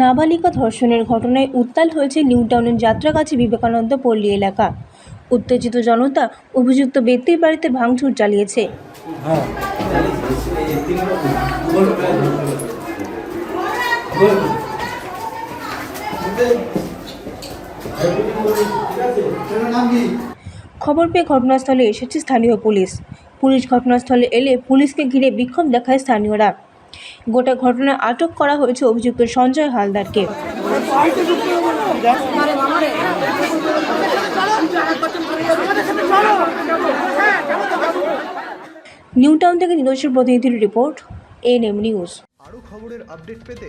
নাবালিকা ধর্ষণের ঘটনায় উত্তাল হয়েছে নিউ নিউটাউনের যাত্রাগাছি বিবেকানন্দ পল্লী এলাকা। উত্তেজিত জনতা অভিযুক্ত ব্যক্তির বাড়িতে ভাঙচুর চালিয়েছে। খবর পেয়ে ঘটনাস্থলে এসেছে স্থানীয় পুলিশ। পুলিশ ঘটনাস্থলে এলে পুলিশকে ঘিরে বিক্ষোভ দেখায় স্থানীয়রা। গোটা ঘটনায় আটক করা হয়েছে অভিযুক্ত সঞ্জয় হালদারকে। নিউটাউন থেকে নিজস্ব প্রতিনিধির রিপোর্ট এনএম নিউজ। আরও খবরের আপডেট পেতে